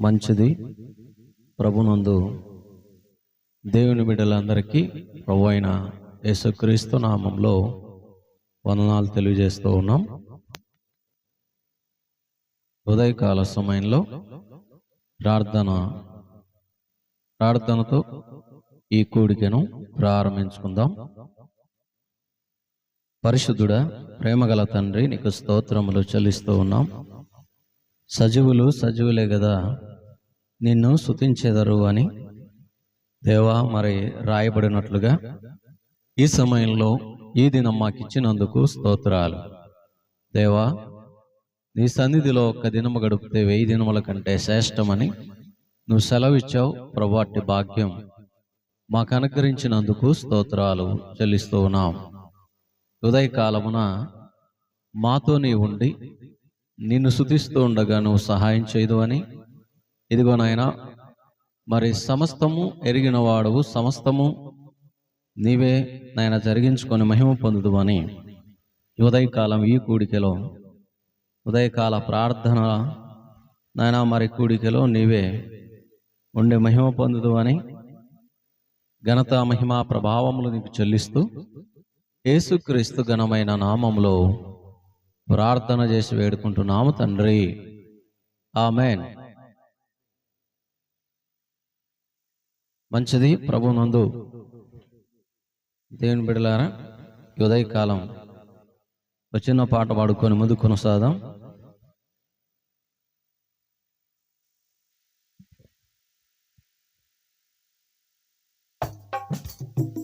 మంచిది. ప్రభునందు దేవుని బిడ్డలందరికీ ప్రభు అయిన యేసుక్రీస్తు నామంలో వందనాలు తెలియజేస్తూ ఉన్నాం. ఉదయకాల సమయంలో ప్రార్థన ప్రార్థనతో ఈ కూడికను ప్రారంభించుకుందాం. పరిశుద్ధుడా ప్రేమగల తండ్రి నీకు స్తోత్రములు చెల్లిస్తూ ఉన్నాం. సజీవులు సజీవులే కదా నిన్ను స్తుతించెదరు అని దేవా మరి రాయబడినట్లుగా ఈ సమయంలో ఈ దినం మాకు ఇచ్చినందుకు స్తోత్రాలు. దేవా నీ సన్నిధిలో ఒక్క దినము గడిపితే వెయ్యి దినముల కంటే శ్రేష్టమని నువ్వు సెలవిచ్చావు ప్రభాటి భాగ్యం. మాకు అనుగ్రహించినందుకు స్తోత్రాలు చెల్లిస్తూ ఉన్నాం. ఉదయకాలమున మాతో నీ ఉండి నిన్ను శుతిస్తూ ఉండగా నువ్వు సహాయం చేయదు అని. ఇదిగో నాయన మరి సమస్తము ఎరిగిన వాడవు సమస్తము నీవే నాయన జరిగించుకొని మహిమ పొందుదు అని. ఉదయకాలం ఈ కూడికలో ఉదయకాల ప్రార్థన నాయన మరి కూడికలో నీవే ఉండే మహిమ పొందుదు అని. ఘనత మహిమ ప్రభావములు నీకు చెల్లిస్తూ యేసుక్రీస్తు ఘనమైన నామములో ప్రార్థన చేసి వేడుకుంటున్నాము తండ్రి. ఆమెన్. మంచిది ప్రభునందు. దేవుని బిడలారా ఉదయకాలం వచ్చిన చిన్న పాట పాడుకొని ముందు కొనసాదాం స్తోత్రం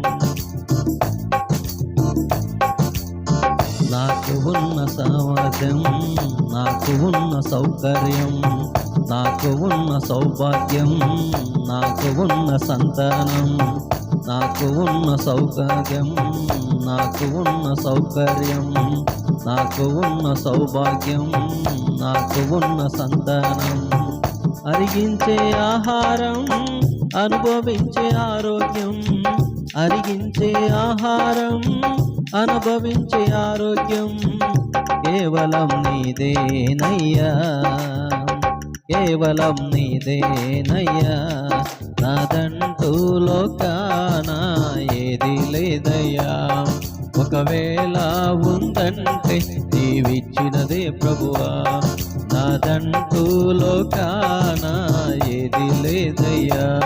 నాకు ఉన్న సామర్థ్యం నాకు ఉన్న సౌకర్యం నాకు ఉన్న సౌభాగ్యం నాకు ఉన్న సంతానం నాకు ఉన్న సౌకర్యం నాకు ఉన్న సౌకర్యం నాకు ఉన్న సౌభాగ్యం నాకు ఉన్న సంతానం. అరిగించే ఆహారం అనుభవించే ఆరోగ్యం అరిగించే ఆహారం అనుభవించే ఆరోగ్యం కేవలం నీదేనయ్యా. కేవలం నీదేనయ్యా. నాదంటూ లోకాన ఏది లేదయ్యా. ఒకవేళ ఉందంటే నీవిచ్చినదే ప్రభువా. నాదంటూ లోకాన ఏది లేదయ్యా.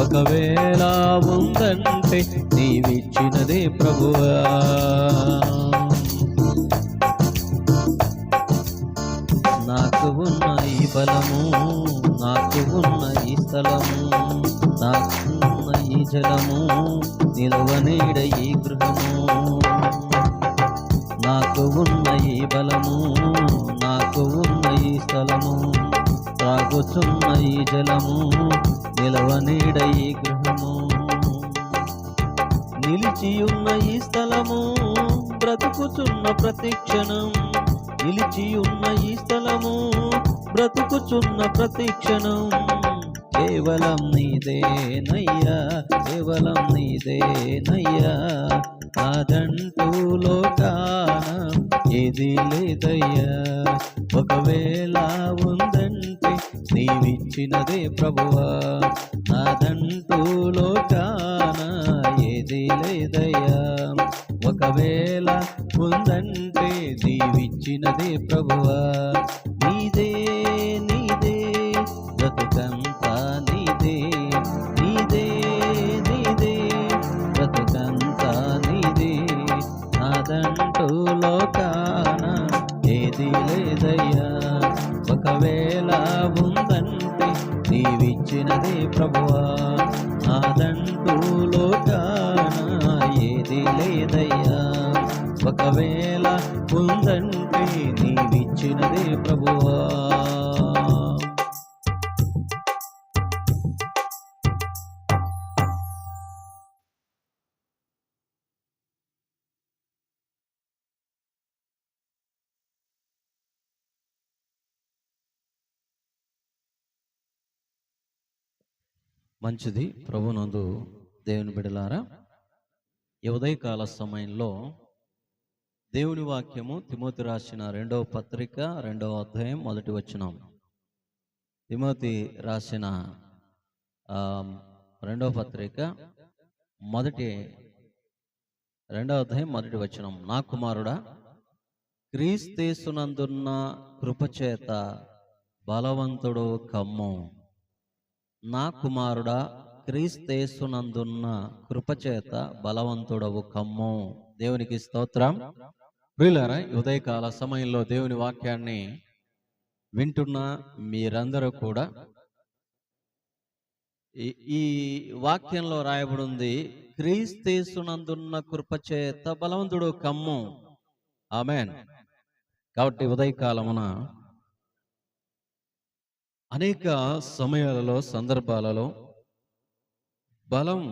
ఒకవేళ ఉందంటే నీవిచ్చినదే ప్రభువా. నాకు ఉన్న ఈ బలము నాకు ఉన్న ఈ స్థలము నాకు ఉన్న ఈ జలము నిలవనీడ ఈ గృహము. నాకు ఉన్న ఈ బలము నాకు ఉన్న ఈ స్థలము సాగుతున్న ఈ జలము నిలవనీడ ఈ గృహము. నిలిచియున్న ఈ స్థలము బ్రతుకుచున్న ప్రతిక్షణం నిలిచియున్న ఈ స్థలము బ్రతుకుచున్న ప్రతిక్షణం కేవలం నీదేనయ్యా కేవలం నీదేనయ్యా. నాదంటూ లోకాన ఏది లేదయ్యా. ఒకవేళ ఉందంటే నీవిచ్చినదే ప్రభువా. నాదంటూ లోకాన ఏది లేదయ్యా. ఒకవేళ ఉందంటే నీవిచ్చినదే ప్రభువా. నీదే నీదే బ్రతుకంతా ఏది లేదయ్యా ఒకవేళ ఉందంటే నీవిచ్చినది ప్రభువా. నాదంటూ లోకాన ఏది లేదయ్యా. ఒకవేళ ఉందంటే నీవిచ్చినది ప్రభువా. మంచిది. ప్రభునందు దేవుని బిడలారా ఈ ఉదయకాల సమయంలో దేవుని వాక్యము తిమోతి రాసిన రెండవ పత్రిక రెండవ అధ్యాయం మొదటి వచనం. తిమోతి రాసిన రెండవ పత్రిక మొదటి రెండవ అధ్యాయం మొదటి వచనం. నా కుమారుడా క్రీస్తేసునందున్న కృపచేత బలవంతుడు కమ్ము. నా కుమారుడా క్రీస్తేసునందున్న కృపచేత బలవంతుడవు కమ్ము. దేవునికి స్తోత్రం. ప్రియులారా ఉదయకాల సమయంలో దేవుని వాక్యాన్ని వింటున్న మీరందరూ కూడా ఈ- ఈ వాక్యంలో రాయబడి ఉంది క్రీస్తేసునందున్న కృపచేత బలవంతుడు కమ్ము. ఆమెన్. కాబట్టి ఉదయకాలమున అనేక సమయాలలో సందర్భాలలో బలం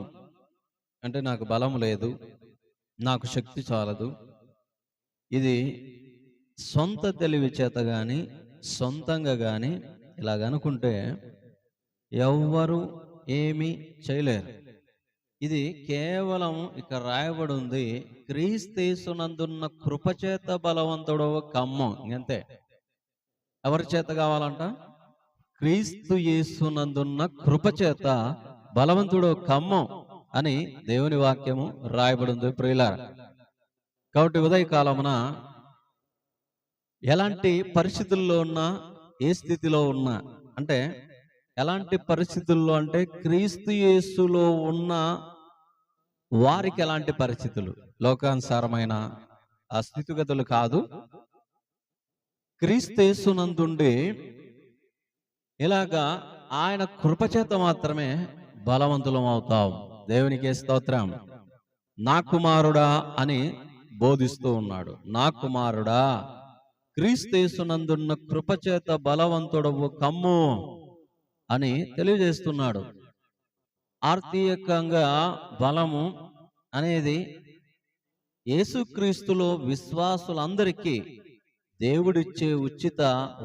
అంటే నాకు బలం లేదు నాకు శక్తి చాలదు. ఇది సొంత తెలివి చేత కానీ సొంతంగా కానీ ఇలాగనుకుంటే ఎవ్వరు ఏమీ చేయలేరు. ఇది కేవలం ఇక్కడ రాయబడి ఉంది క్రీస్తేసునందున్న కృపచేత బలవంతుడు కమ్మం ఇంకంతే. ఎవరి చేత కావాలంట? క్రీస్తు యేసునందున్న కృపచేత బలవంతుడు కమ్మం అని దేవుని వాక్యము రాయబడి ఉంది ప్రియులార. కాబట్టి ఉదయకాలమున ఎలాంటి పరిస్థితుల్లో ఉన్నా ఏ స్థితిలో ఉన్నా అంటే ఎలాంటి పరిస్థితుల్లో అంటే క్రీస్తు యేసులో ఉన్న వారికి ఎలాంటి పరిస్థితులు? లోకానుసారమైన ఆ స్థితిగతులు కాదు. క్రీస్తు యేసునందుండి ఇలాగా ఆయన కృపచేత మాత్రమే బలవంతులం అవుతాం దేవునికి స్తోత్రం. నా కుమారుడా అని బోధిస్తూ ఉన్నాడు. నా కుమారుడా క్రీస్తేసునందున్న కృపచేత బలవంతుడవు కమ్ము అని తెలియజేస్తున్నాడు. ఆర్థికంగా బలము అనేది యేసుక్రీస్తులో విశ్వాసులందరికీ దేవుడిచ్చే ఉచిత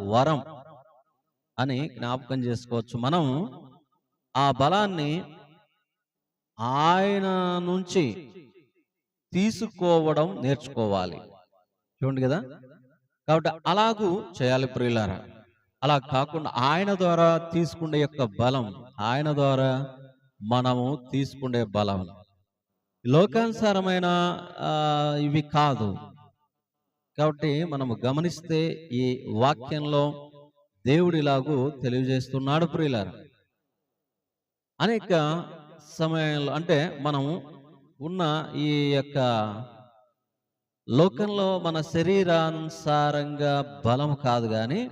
వరం. అని జ్ఞాపకం చేసుకోవచ్చు. మనం ఆ బలాన్ని ఆయన నుంచి తీసుకోవడం నేర్చుకోవాలి. చూడండి కదా. కాబట్టి అలాగూ చేయాలి ప్రియులారా. అలా కాకుండా ఆయన ద్వారా తీసుకునే యొక్క బలం ఆయన ద్వారా మనము తీసుకునే బలం. లోకానుసారమైన ఇవి కాదు. కాబట్టి మనము గమనిస్తే ఈ వాక్యంలో దేవుడు ఇలాగూ తెలియజేస్తున్నాడు ప్రియులారా. అనేక సమయంలో అంటే మనం ఉన్న ఈ యొక్క లోకంలో మన శరీరానుసారంగా బలం కాదు కానీ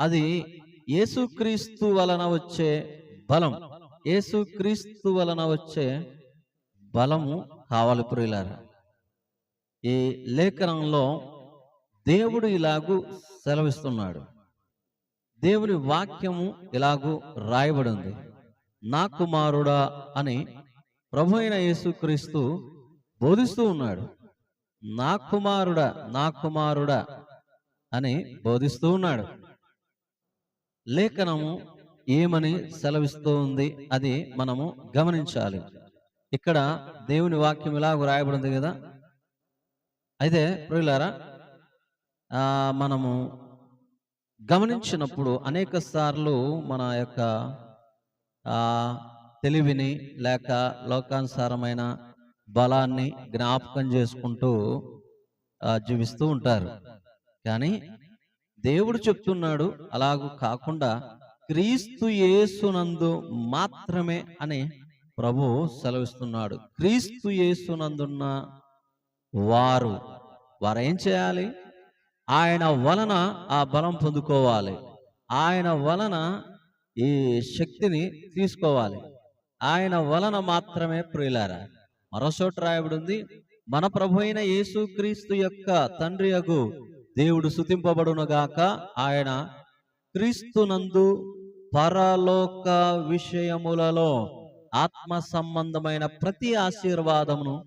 అది యేసుక్రీస్తు వలన వచ్చే బలం యేసుక్రీస్తు వలన వచ్చే బలము కావాలి ప్రియులారా. ఈ లేఖనంలో దేవుడు ఇలాగూ సెలవిస్తున్నాడు. దేవుని వాక్యము ఇలాగూ రాయబడింది. నా కుమారుడా అని ప్రభు అయిన యేసుక్రీస్తు బోధిస్తూ ఉన్నాడు. నా కుమారుడా నా కుమారుడా అని బోధిస్తూ ఉన్నాడు. లేఖనము ఏమని సెలవిస్తూ ఉంది అది మనము గమనించాలి. ఇక్కడ దేవుని వాక్యం ఇలాగ రాయబడింది కదా. అయితే ప్రియులారా మనము గమనించినప్పుడు అనేక సార్లు మన యొక్క తెలివిని లేక లోకానుసారమైన బలాన్ని జ్ఞాపకం చేసుకుంటూ జీవిస్తూ ఉంటారు. కానీ దేవుడు చెప్తున్నాడు అలాగూ కాకుండా క్రీస్తు యేసునందు మాత్రమే అని ప్రభు సెలవిస్తున్నాడు. క్రీస్తు యేసునందున్న వారు వారు ఏం చేయాలి? ఆయన వలన ఆ బలం పొందుకోవాలి. ఆయన వలన ఈ శక్తిని తీసుకోవాలి. ఆయన వలన మాత్రమే ప్రియులారా మరో చోట రాయబడి ఉంది మన ప్రభు అయిన యేసుక్రీస్తు యొక్క తండ్రి అగు దేవుడు సుతింపబడునుగాక ఆయన క్రీస్తునందు పరలోక విషయములలో ఆత్మ సంబంధమైన ప్రతి ఆశీర్వాదమును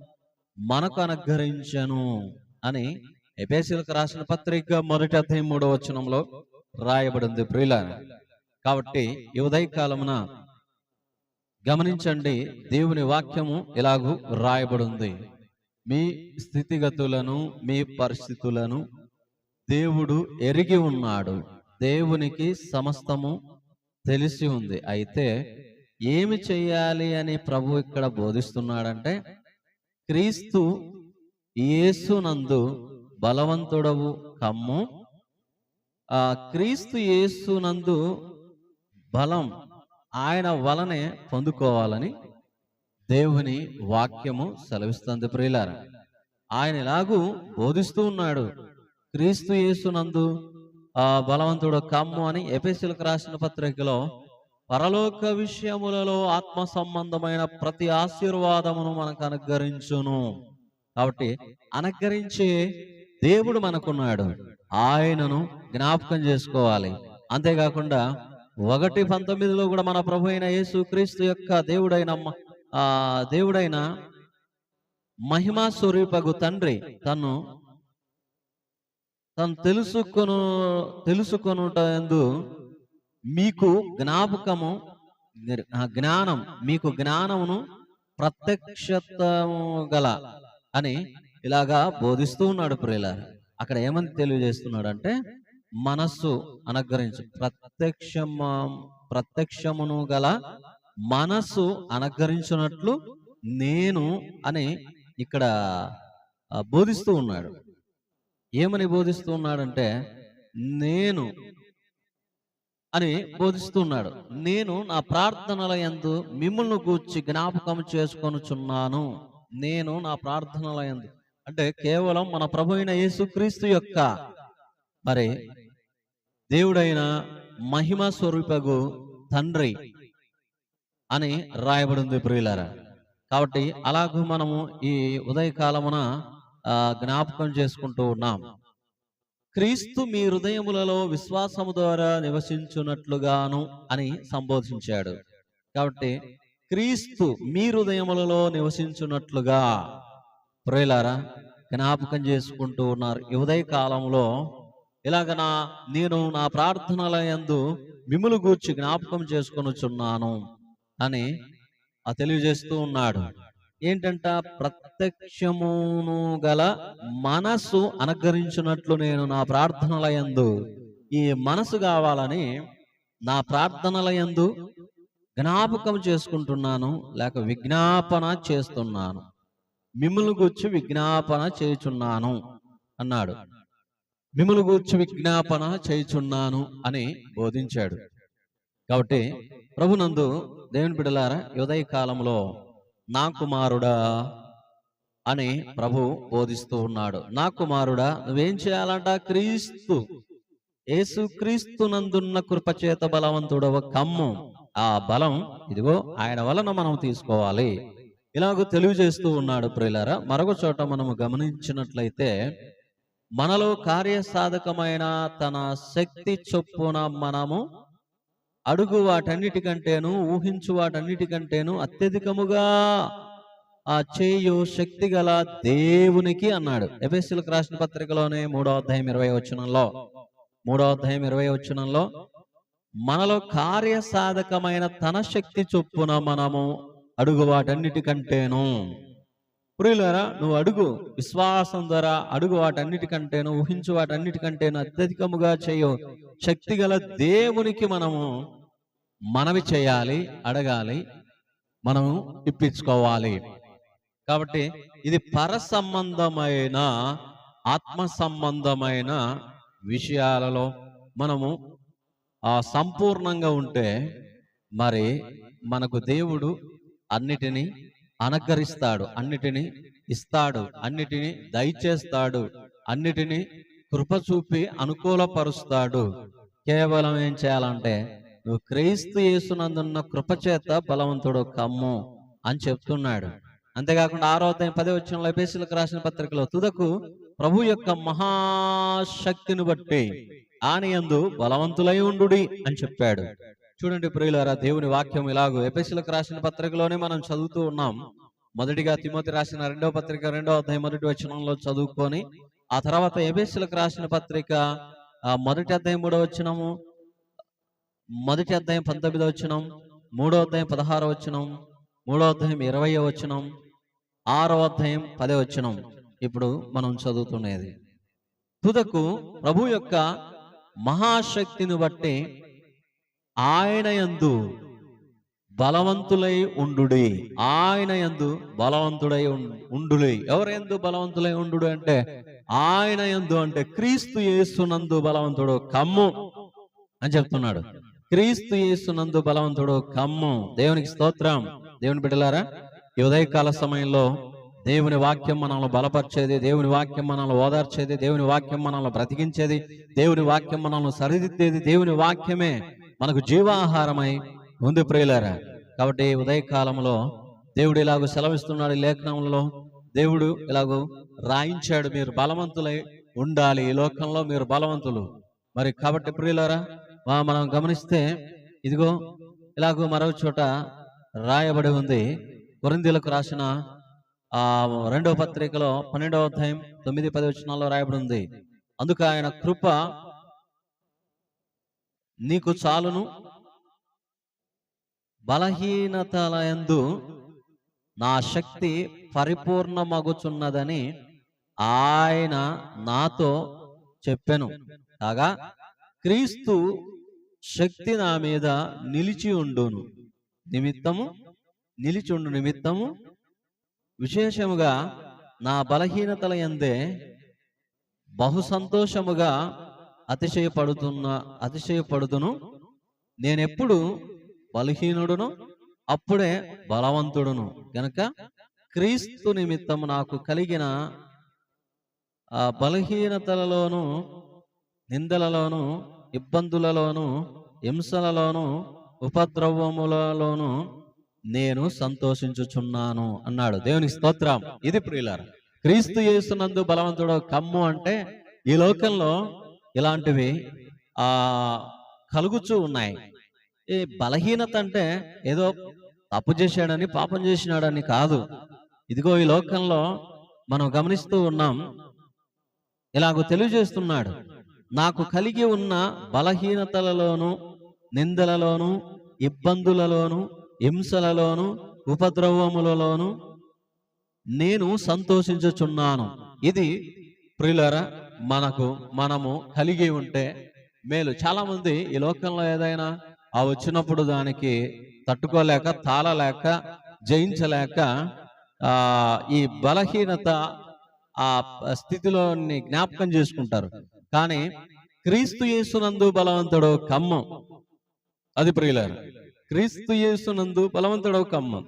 మనకు అనుగ్రహించను అని ఎపేసీలకు రాసిన పత్రిక మొదటి అధ్యాయం మూడవ వచనంలో రాయబడింది. ప్రియుల కాబట్టి ఈ ఉదయకాలమున గమనించండి దేవుని వాక్యము ఇలాగూ రాయబడింది. మీ స్థితిగతులను మీ పరిస్థితులను దేవుడు ఎరిగి ఉన్నాడు. దేవునికి సమస్తము తెలిసి ఉంది. అయితే ఏమి చేయాలి అని ప్రభు ఇక్కడ బోధిస్తున్నాడంటే క్రీస్తు యేసునందు బలవంతుడవు కమ్ము. ఆ క్రీస్తు యేసునందు బలం ఆయన వలనే పొందుకోవాలని దేవుని వాక్యము సెలవిస్తుంది ప్రియులార. ఆయన ఎలాగూ బోధిస్తూ ఉన్నాడు. క్రీస్తు యేసునందు ఆ బలవంతుడు కమ్ము అని ఎపిసిలకు రాసిన పత్రికలో పరలోక విషయములలో ఆత్మ సంబంధమైన ప్రతి ఆశీర్వాదమును మనకు అనుగ్రహించును. కాబట్టి అనుగ్రహించే దేవుడు మనకున్నాడు. ఆయనను జ్ఞాపకం చేసుకోవాలి. అంతేకాకుండా ఒకటి పంతొమ్మిదిలో కూడా మన ప్రభు అయిన యేసు క్రీస్తు యొక్క దేవుడైన ఆ దేవుడైన మహిమా స్వరూపగు తండ్రి తను తను తెలుసుకొను తెలుసుకొనుటందు మీకు జ్ఞాపకము జ్ఞానం మీకు జ్ఞానమును ప్రత్యక్షతము గల అని ఇలాగా బోధిస్తూ ఉన్నాడు ప్రియుల అక్కడ ఏమని తెలియజేస్తున్నాడు అంటే మనస్సు అనుగ్రహించు. ప్రత్యక్షమ ప్రత్యక్షమును గల మనస్సు అనుగ్రహించినట్లు నేను అని ఇక్కడ బోధిస్తూ ఉన్నాడు. ఏమని బోధిస్తూ ఉన్నాడంటే నేను అని బోధిస్తున్నాడు నేను నా ప్రార్థనల ఎందు మిమ్మల్ని గూర్చి జ్ఞాపకం చేసుకొనుచున్నాను. నేను నా ప్రార్థనల ఎందు అంటే కేవలం మన ప్రభు అయిన యేసుక్రీస్తు యొక్క మరి దేవుడైన మహిమ స్వరూపగు తండ్రి అని రాయబడింది ప్రియులారా. కాబట్టి అలాగూ మనము ఈ ఉదయకాలమున జ్ఞాపకం చేసుకుంటూ ఉన్నాం. క్రీస్తు మీ హృదయములలో విశ్వాసము ద్వారా నివసించున్నట్లుగాను అని సంబోధించాడు. కాబట్టి క్రీస్తు మీ హృదయములలో నివసించున్నట్లుగా ప్రియులారా జ్ఞాపకం చేసుకుంటూ ఉన్నారు. ఉదయ కాలంలో ఇలాగ నా నేను నా ప్రార్థనల యందు మిములు గూర్చి జ్ఞాపకం చేసుకొనుచున్నాను అని ఆ తెలియజేస్తూ ఉన్నాడు. ఏంటంట? ప్రత్యక్షమును గల మనస్సు అనుగ్రహించినట్లు నేను నా ప్రార్థనల యందు ఈ మనసు కావాలని నా ప్రార్థనల యందు జ్ఞాపకం చేసుకుంటున్నాను లేక విజ్ఞాపన చేస్తున్నాను. మిమ్మల్ని గూర్చి విజ్ఞాపన చేయుచున్నాను అన్నాడు. మిమ్మల్ని గూర్చి విజ్ఞాపన చేయుచున్నాను అని బోధించాడు. కాబట్టి ప్రభునందు దేవుని బిడలారా ఉదయ కాలంలో నా కుమారుడా అని ప్రభు బోధిస్తూ ఉన్నాడు. నా కుమారుడా నువ్వేం చేయాలంట? క్రీస్తు యేసు క్రీస్తు నందున్న కృపచేత బలవంతుడవ కమ్ము. ఆ బలం ఇదిగో ఆయన వలన మనం తీసుకోవాలి. ఇలాగ తెలియజేస్తూ ఉన్నాడు ప్రియులారా. మరొక చోట మనము గమనించినట్లయితే మనలో కార్యసాధకమైన తన శక్తి చొప్పున మనము అడుగు వాటన్నిటికంటేను ఊహించు వాటన్నిటికంటేను అత్యధికముగా ఆ చేయు శక్తి గల దేవునికి అన్నాడు. ఎఫెస్సీలకు రాసిన పత్రికలోనే మూడో అధ్యాయం ఇరవై వచనంలో మూడో అధ్యాయం ఇరవై వచనంలో మనలో కార్యసాధకమైన తన శక్తి చొప్పున మనము అడుగు వాటన్నిటికంటేను. ప్రియులారా నువ్వు అడుగు విశ్వాసం ద్వారా అడుగు వాటన్నిటికంటేను ఊహించు వాటన్నిటికంటేను అత్యధికముగా చేయు శక్తి గల దేవునికి మనము మనవి చేయాలి అడగాలి మనము ఇప్పించుకోవాలి. కాబట్టి ఇది పర సంబంధమైన ఆత్మ సంబంధమైన విషయాలలో మనము ఆ సంపూర్ణంగా ఉంటే మరి మనకు దేవుడు అన్నిటినీ అనుకరిస్తాడు అన్నిటినీ ఇస్తాడు అన్నిటినీ దయచేస్తాడు అన్నిటినీ కృప చూపి అనుకూలపరుస్తాడు. కేవలం ఏం చేయాలంటే నువ్వు క్రీస్తు యేసునందున్న కృప చేత బలవంతుడు కమ్ము అని చెప్తున్నాడు. అంతేకాకుండా ఆరో అధ్యాయం పదే వచ్చిన ఎపేసులకు రాసిన పత్రికలో తుదకు ప్రభు యొక్క మహాశక్తిని బట్టి ఆనియందు బలవంతులై ఉండు అని చెప్పాడు. చూడండి ప్రియులారా దేవుని వాక్యం ఇలాగో ఎపిసిలకు రాసిన పత్రికలోనే మనం చదువుతూ ఉన్నాం. మొదటిగా తిమోతి రాసిన రెండవ పత్రిక రెండవ అధ్యాయం మొదటి వచనంలో చదువుకొని ఆ తర్వాత ఎబేసులకు రాసిన పత్రిక మొదటి అధ్యాయం మూడవ వచనము మొదటి అధ్యాయం పంతొమ్మిదవ వచనం మూడో అధ్యాయం పదహారవ వచనం మూడో అధ్యాయం ఇరవయో వచనం ఆరో అధ్యాయం పదే వచనం ఇప్పుడు మనం చదువుతున్నది. తుదకు ప్రభు యొక్క మహాశక్తిని బట్టి ఆయన యందు బలవంతులై ఉండుడి. ఆయన యందు బలవంతుడై ఉం- ఉండుడి. ఎవరు ఎందు బలవంతులై ఉండు అంటే ఆయన యందు అంటే క్రీస్తు యేసునందు బలవంతుడు కమ్ము అని చెప్తున్నాడు. క్రీస్తు యేసునందు బలవంతుడు కమ్ము. దేవునికి స్తోత్రం. దేవుని బిడ్డలారా ఈ ఉదయకాల సమయంలో దేవుని వాక్యం మనల్ని బలపరిచేది దేవుని వాక్యం మనల్ని ఓదార్చేది దేవుని వాక్యం మనల్ని బ్రతికించేది దేవుని వాక్యం మనల్ని సరిదిద్దేది దేవుని వాక్యమే మనకు జీవాహారమై ఉంది ప్రియులారా. కాబట్టి ఉదయకాలంలో దేవుడు ఇలాగ సెలవిస్తున్నాడు ఈ లేఖనంలో. దేవుడు ఇలాగో రాయించాడు మీరు బలవంతులై ఉండాలి ఈ లోకంలో మీరు బలవంతులు. మరి కాబట్టి ప్రియులారా మనం గమనిస్తే ఇదిగో ఇలాగో మరో చోట రాయబడి ఉంది. కొరిందీలకు రాసిన ఆ రెండవ పత్రికలో పన్నెండవ అధ్యాయం తొమ్మిది పది వచనాల్లో రాయబడి ఉంది. అందుకు ఆయన కృప నీకు చాలును. బలహీనతలందు నా శక్తి పరిపూర్ణమగుచున్నదని ఆయన నాతో చెప్పెను. కాగా క్రీస్తు శక్తి నా మీద నిలిచి ఉండును. నిమిత్తము నిలిచి ఉండు నిమిత్తము. విశేషముగా నా బలహీనతల ఎందే బహు సంతోషముగా అతిశయపడుతున్న అతిశయపడుతును నేనెప్పుడు బలహీనుడును అప్పుడే బలవంతుడును. గనక క్రీస్తు నిమిత్తం నాకు కలిగిన ఆ బలహీనతలలోను నిందలలోను ఇబ్బందులలోను హింసలలోను ఉపద్రవములలోను నేను సంతోషించుచున్నాను అన్నాడు. దేవుని స్తోత్రం. ఇది ప్రియులార క్రీస్తు యేసునందు బలవంతుడు కమ్ము అంటే ఈ లోకంలో ఇలాంటివి ఆ కలుగుచూ ఉన్నాయి. ఈ బలహీనత అంటే ఏదో తప్పు చేశాడని పాపం చేసినాడని కాదు. ఇదిగో ఈ లోకంలో మనం గమనిస్తూ ఉన్నాం. ఇలాగ తెలియజేస్తున్నాడు. నాకు కలిగి ఉన్న బలహీనతలలోను నిందలలోను ఇబ్బందులలోను హింసలలోను ఉపద్రవములలోను నేను సంతోషించుచున్నాను. ఇది ప్రియులరా మనకు మనము కలిగి ఉంటే మేలు. చాలా మంది ఈ లోకంలో ఏదైనా ఆ వచ్చినప్పుడు దానికి తట్టుకోలేక తాళలేక జయించలేక ఆ ఈ బలహీనత ఆ స్థితిలోని జ్ఞాపకం చేసుకుంటారు. కానీ క్రీస్తు యేసునందు బలవంతుడు కమ్మం అది ప్రియులారు క్రీస్తు యేసునందు బలవంతుడు కమ్మం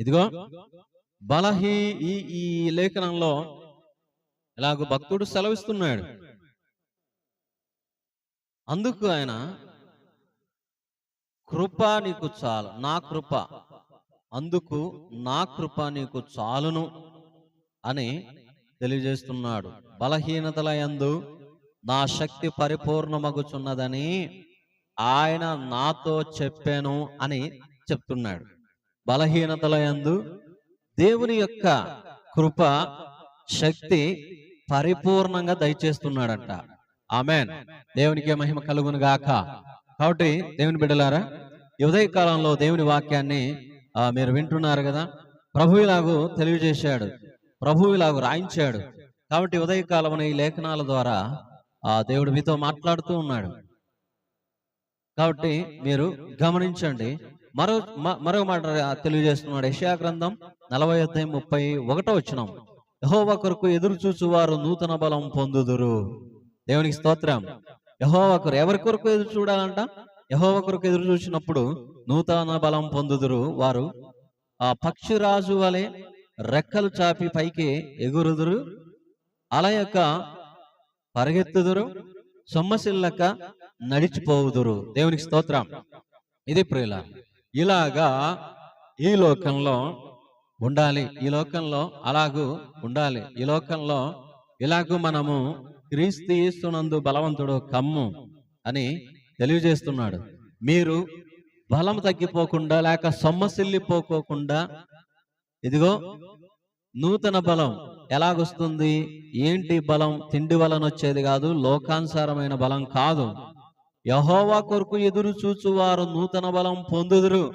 ఇదిగో బలహీ ఈ ఈ లేఖనంలో ఇలాగ భక్తుడు సెలవిస్తున్నాడు. అందుకు ఆయన కృప నీకు చాలు నా కృప అందుకు నా కృప నీకు చాలును అని తెలియజేస్తున్నాడు. బలహీనతల యందు నా శక్తి పరిపూర్ణమగుచున్నదని ఆయన నాతో చెప్పాను అని చెప్తున్నాడు. బలహీనతల యందు దేవుని యొక్క కృప శక్తి పరిపూర్ణంగా దయచేస్తున్నాడంట. ఆమెన్. దేవునికి మహిమ కలుగును గాక. కాబట్టి దేవుని బిడ్డలారా ఉదయ కాలంలో దేవుని వాక్యాన్ని మీరు వింటున్నారు కదా? ప్రభువులాగు తెలియజేశాడు. ప్రభువులాగు రాయించాడు. కాబట్టి ఉదయకాలమున ఈ లేఖనాల ద్వారా ఆ దేవుడు మీతో మాట్లాడుతూ ఉన్నాడు. కాబట్టి మీరు గమనించండి. మరో మ- మరో మాట తెలియజేస్తున్నాడు. యశా గ్రంథం నలభై అధ్యాయం ముప్పై ఒకటో వచ్చినాం యహోవ కొరకు ఎదురు చూచువారు నూతన బలం పొందుదురు. దేవునికి స్తోత్రం. యహోవ కొరకు ఎవరి కొరకు ఎదురు చూడాలంట? యహోవ కొరకు ఎదురు చూసినప్పుడు నూతన బలం పొందుదురు. వారు ఆ పక్షిరాజు వలె రెక్కలు చాపి పైకి ఎగురుదురు. అలయక పరిగెత్తుదురు. సొమ్మసిల్లక నడిచిపోవుదురు. దేవునికి స్తోత్రం. ఇది ప్రియుల ఇలాగా ఈ లోకంలో ఉండాలి. ఈ లోకంలో అలాగూ ఉండాలి. ఈ లోకంలో ఇలాగూ మనము క్రీస్తు ఇస్తున్నందు బలవంతుడు కమ్ము అని తెలియజేస్తున్నాడు. మీరు బలం తగ్గిపోకుండా లేక సొమ్మసిల్లిపోకోకుండా ఇదిగో నూతన బలం ఎలాగొస్తుంది? ఏంటి బలం? తిండి వలన వచ్చేది కాదు లోకానుసారమైన బలం కాదు. యహోవా కొరకు ఎదురు చూచువారు నూతన బలం పొందుదురు.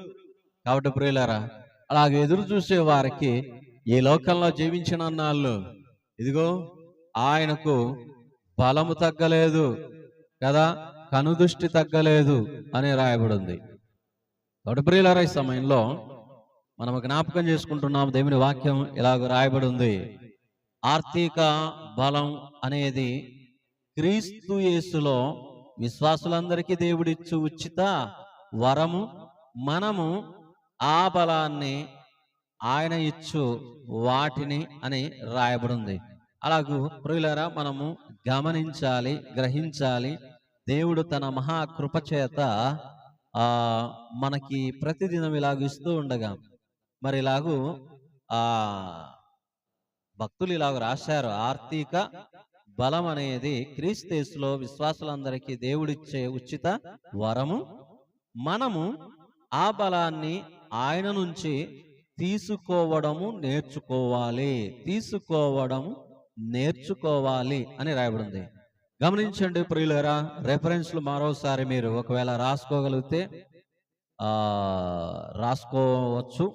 కాబట్టి ప్రియులారా అలాగే ఎదురు చూసే వారికి ఈ లోకంలో జీవించిన నాళ్ళు ఇదిగో ఆయనకు బలము తగ్గలేదు కదా కనుదృష్టి తగ్గలేదు అని రాయబడింది. కాబట్టి సమయంలో మనం జ్ఞాపకం చేసుకుంటున్నాం దేవుని వాక్యం ఇలాగ రాయబడి ఉంది ఆర్థిక బలం అనేది క్రీస్తు యేసులో విశ్వాసులందరికీ దేవుడిచ్చు ఉచిత వరము మనము ఆ బలాన్ని ఆయన ఇచ్చు వాటిని అని రాయబడింది. అలాగూ ప్రియులరా మనము గమనించాలి గ్రహించాలి. దేవుడు తన మహా కృప చేత ఆ మనకి ప్రతిదినం ఇలాగ ఇస్తూ ఉండగా మరి ఇలాగూ ఆ భక్తులు ఇలాగ రాశారు. ఆర్థిక బలం అనేది క్రీస్తేసులో విశ్వాసులందరికీ దేవుడిచ్చే ఉచిత వరము. మనము ఆ బలాన్ని ఆయన నుంచి తీసుకోవడము నేర్చుకోవాలి. తీసుకోవడము నేర్చుకోవాలి అని రాయబడింది. గమనించండి ప్రియులరా రెఫరెన్స్లు మరోసారి మీరు ఒకవేళ రాసుకోగలిగితే రాసుకోవచ్చు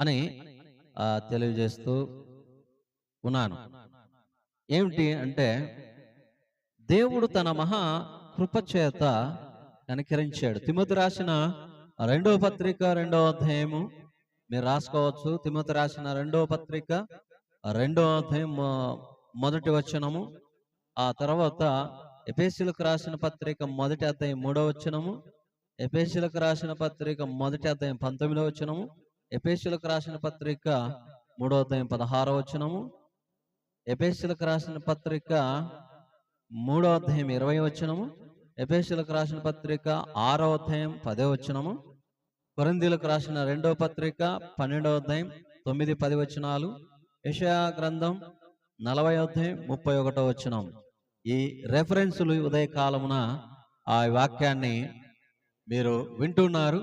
అని తెలియజేస్తూ ఉన్నాను. ఏమిటి అంటే దేవుడు తన మహా కృపచేత కనికరించాడు. తిమ్మతి రాసిన రెండవ పత్రిక రెండవ అధ్యాయము. మీరు రాసుకోవచ్చు. తిమ్మతి రాసిన రెండవ పత్రిక రెండవ అధ్యాయం మొదటి వచనము. ఆ తర్వాత ఎపేసులకు రాసిన పత్రిక మొదటి అధ్యాయం మూడవ వచనము. ఎపేసులకు రాసిన పత్రిక మొదటి అధ్యాయం పంతొమ్మిదవ వచనము. ఎపేసులకు రాసిన పత్రిక మూడవ అధ్యాయం పదహారవ వచనము. ఎపేసులకు రాసిన పత్రిక మూడవ అధ్యాయం ఇరవై వచనము. ఎపేసులకు రాసిన పత్రిక ఆరో అధ్యాయం పదే వచ్చినము కొరందీలకు రాసిన రెండవ పత్రిక పన్నెండవ అధ్యాయం తొమ్మిది పది వచనాలు యషయా గ్రంథం నలభై అధ్యాయం ముప్పై ఒకటో వచనం. ఈ రెఫరెన్సులు ఉదయకాలమున ఆ వాక్యాన్ని మీరు వింటున్నారు.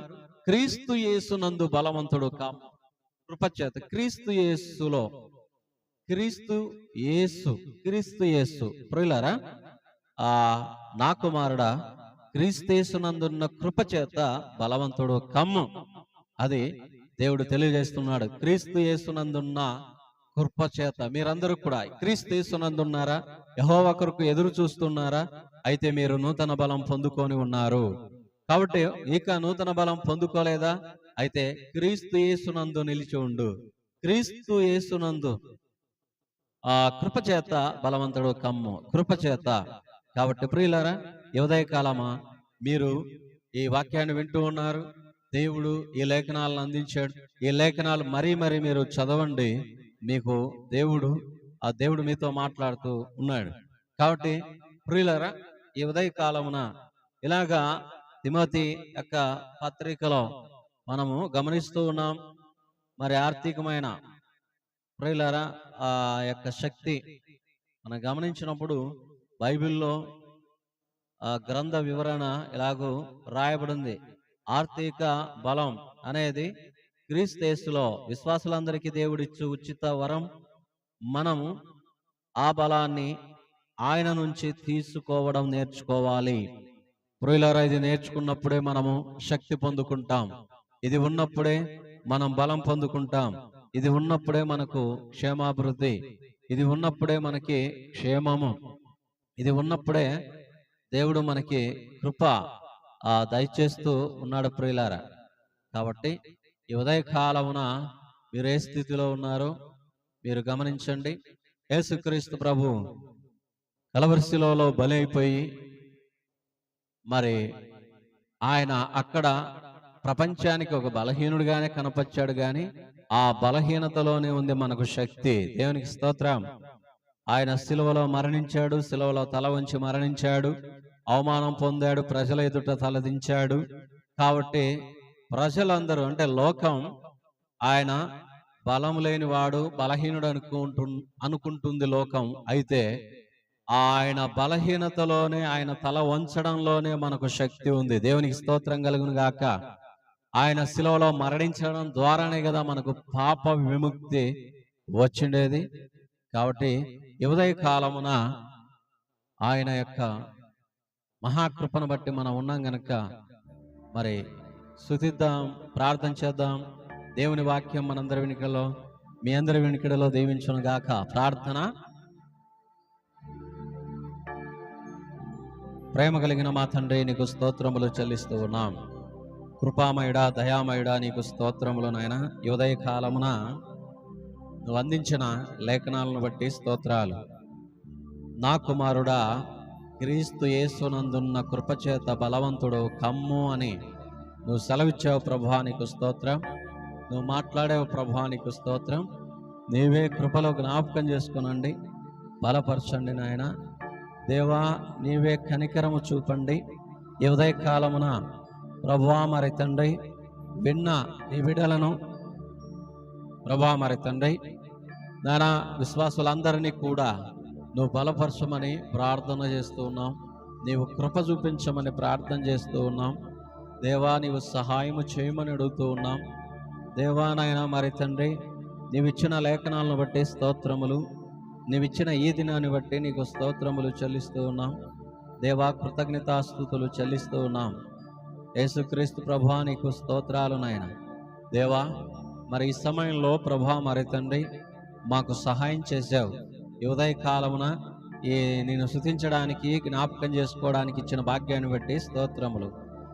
క్రీస్తు యేసునందు బలవంతుడు కా కృపచేత క్రీస్తు యేసులో క్రీస్తు యేసు క్రీస్తు యేసు. ప్రియులారా ఆ నా కుమారుడా క్రీస్తేసునందున్న కృపచేత బలవంతుడు కమ్ము. అది దేవుడు తెలియజేస్తున్నాడు. క్రీస్తు యేసునందున్న కృపచేత మీరందరూ కూడా క్రీస్తు యేసునందున్నారా యహోవా కొరకు ఎదురు చూస్తున్నారా? అయితే మీరు నూతన బలం పొందుకొని ఉన్నారు. కాబట్టి ఇక నూతన బలం పొందుకోలేదా? అయితే క్రీస్తు యేసునందు నిలిచి ఉండు. క్రీస్తు యేసునందు ఆ కృపచేత బలవంతుడు కమ్ము. కృపచేత కాబట్టి ప్రియులారా ఈ ఉదయకాలమా మీరు ఈ వాక్యాన్ని వింటూ ఉన్నారు. దేవుడు ఈ లేఖనాలను అందించాడు. ఈ లేఖనాలు మరీ మరీ మీరు చదవండి. మీకు దేవుడు ఆ దేవుడు మీతో మాట్లాడుతూ ఉన్నాడు. కాబట్టి ప్రియులరా ఈ ఉదయ కాలమున ఇలాగా తిమోతి యొక్క పత్రికలో మనము గమనిస్తూ ఉన్నాం. మరి ఆర్థికమైన ప్రియులరా ఆ యొక్క శక్తి మనం గమనించినప్పుడు బైబిల్లో ఆ గ్రంథ వివరణ ఇలాగూ రాయబడింది. ఆర్థిక బలం అనేది క్రీస్తేసులో విశ్వాసులందరికీ దేవుడిచ్చు ఉచిత వరం. మనము ఆ బలాన్ని ఆయన నుంచి తీసుకోవడం నేర్చుకోవాలి. ప్రియులరా ఇది నేర్చుకున్నప్పుడే మనము శక్తి పొందుకుంటాం. ఇది ఉన్నప్పుడే మనం బలం పొందుకుంటాం. ఇది ఉన్నప్పుడే మనకు క్షేమాభివృద్ధి. ఇది ఉన్నప్పుడే మనకి క్షేమము. ఇది ఉన్నప్పుడే దేవుడు మనకి కృప ఆ దయచేస్తూ ఉన్నాడు ప్రియులారా. కాబట్టి ఈ ఉదయకాలమున మీరు ఏ స్థితిలో ఉన్నారో. మీరు గమనించండి. యేసుక్రీస్తు ప్రభు కలవరిశిలలో బలి అయిపోయి మరి ఆయన అక్కడ ప్రపంచానికి ఒక బలహీనుడిగానే కనపచ్చాడు కానీ ఆ బలహీనతలోనే ఉంది మనకు శక్తి. దేవునికి స్తోత్రం. ఆయన సిలువలో మరణించాడు సిలువలో తల వంచి మరణించాడు అవమానం పొందాడు ప్రజల ఎదుట తలదించాడు కాబట్టి ప్రజలందరూ అంటే లోకం ఆయన బలం లేనివాడు బలహీనుడు అనుకుంటు అనుకుంటుంది లోకం. అయితే ఆయన బలహీనతలోనే ఆయన తల వంచడంలోనే మనకు శక్తి ఉంది. దేవునికి స్తోత్రం కలుగును గాక. ఆయన శిలువలో మరణించడం ద్వారానే కదా మనకు పాప విముక్తి వచ్చిండేది. కాబట్టి ఉదయ కాలమున ఆయన యొక్క మహాకృపను బట్టి మనం ఉన్నాం గనక మరి స్థుతిద్దాం ప్రార్థన చేద్దాం. దేవుని వాక్యం మనందరి వెనుకలో మీ అందరి వెనుకడలో దీవించును గాక ప్రార్థన. ప్రేమ కలిగిన మా తండ్రి నీకు స్తోత్రములు చెల్లిస్తూ ఉన్నాం. కృపామయుడా దయామయుడా నీకు స్తోత్రములు నాయన. ఉదయ కాలమున నువ్వు అందించిన లేఖనాలను బట్టి స్తోత్రాలు. నా కుమారుడా క్రీస్తు యేసునందున్న కృపచేత బలవంతుడు కమ్ము అని నువ్వు సెలవిచ్చావు ప్రభానికి స్తోత్రం. నువ్వు మాట్లాడావు ప్రభానికి స్తోత్రం. నీవే కృపలో జ్ఞాపకం చేసుకునండి. బలపరచండి నాయన. దేవా నీవే కనికరము చూపండి. ఈ ఉదయ కాలమున ప్రభువా మరి తండ్రి విన్న నీ బిడలను ప్రభా మరి తండ్రి. నానా విశ్వాసులందరినీ కూడా నువ్వు బలపరచమని ప్రార్థన చేస్తూ ఉన్నాం. నీవు కృప చూపించమని ప్రార్థన చేస్తూ ఉన్నాం. దేవా నీవు సహాయము చేయమని అడుగుతూ ఉన్నాం. దేవా నాయన మరి తండ్రి నీవిచ్చిన లేఖనాలను బట్టి స్తోత్రములు నీవిచ్చిన ఈ దినాన్ని బట్టి నీకు స్తోత్రములు చెల్లిస్తూ ఉన్నాం. దేవా కృతజ్ఞతాస్థుతులు చెల్లిస్తూ ఉన్నాం. యేసుక్రీస్తు ప్రభా నీకు స్తోత్రాలు నాయన. దేవా మరి ఈ సమయంలో ప్రభా మరి తండ్రి మాకు సహాయం చేశావు. ఉదయ కాలమున ఈ నేను శృతించడానికి జ్ఞాపకం చేసుకోవడానికి ఇచ్చిన భాగ్యాన్ని బట్టి స్తోత్రములు.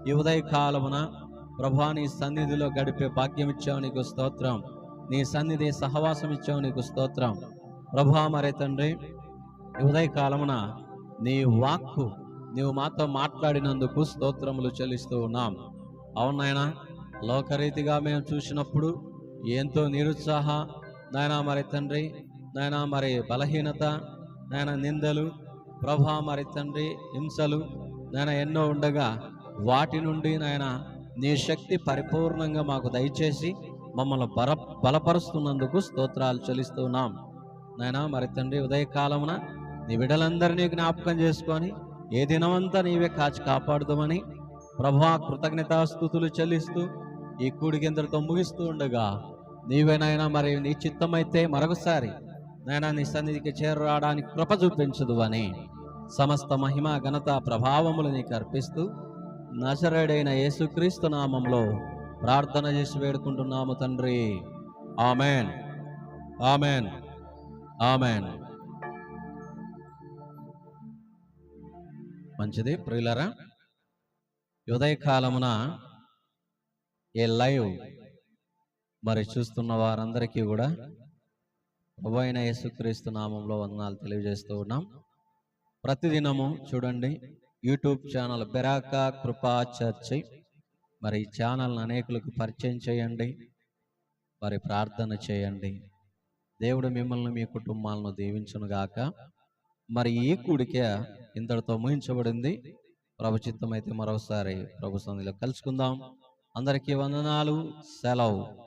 ఈ ఉదయ కాలమున ప్రభా నీ సన్నిధిలో గడిపే భాగ్యం ఇచ్చావు నీకు స్తోత్రం. నీ సన్నిధి సహవాసం ఇచ్చావు నీకు స్తోత్రం. ప్రభా మరే తండ్రి ఉదయ కాలమున నీ వాక్కు నీవు మాతో మాట్లాడినందుకు స్తోత్రములు చెల్లిస్తూ ఉన్నాం. అవునాయన లోకరీతిగా మేము చూసినప్పుడు ఎంతో నిరుత్సాహ నాయన మరి తండ్రి నాయన మరి బలహీనత నాయన నిందలు ప్రభా మరి తండ్రి హింసలు నాయన ఎన్నో ఉండగా వాటి నుండి నాయన నీ శక్తి పరిపూర్ణంగా మాకు దయచేసి మమ్మల్ని బల బలపరుస్తున్నందుకు స్తోత్రాలు చెల్లిస్తున్నాం. నాయన మరి తండ్రి ఉదయకాలమున నీ బిడ్డలందరినీ జ్ఞాపకం చేసుకొని ఏ దినమంతా నీవే కాచి కాపాడుదామని ప్రభా కృతజ్ఞతాస్థుతులు చెల్లిస్తూ ఈ కూడికిందరితో ముగిస్తూ ఉండగా నీవేనైనా మరి నీ చిత్తమైతే మరొకసారి నైనా నీ సన్నిధికి చేరరావడానికి కృప చూపించదు అని సమస్త మహిమ ఘనత ప్రభావములు నీకు అర్పిస్తూ నజరేడైన యేసుక్రీస్తు నామంలో ప్రార్థన చేసి వేడుకుంటున్నాము తండ్రి. ఆమెన్. ఆమెన్. ఆమెన్. మంచిది ప్రియులరా ఉదయకాలమున ఏ లైవ్ మరి చూస్తున్న వారందరికీ కూడా ప్రభు అయిన యేసుక్రీస్తు నామంలో వందనాలు తెలియజేస్తూ ఉన్నాం. ప్రతిదినము చూడండి YouTube channel Beracah Krupa church. మరి ఈ ఛానల్ని అనేకులకు పరిచయం చేయండి మరి ప్రార్థన చేయండి. దేవుడు మిమ్మల్ని మీ కుటుంబాలను దీవించునుగాక. మరి ఈ కూడిక ఇంతటితో ముగించబడింది. ప్రభు చిత్తమైతే మరోసారి ప్రభు సంధిలో కలుసుకుందాం. అందరికీ వందనాలు సెలవు.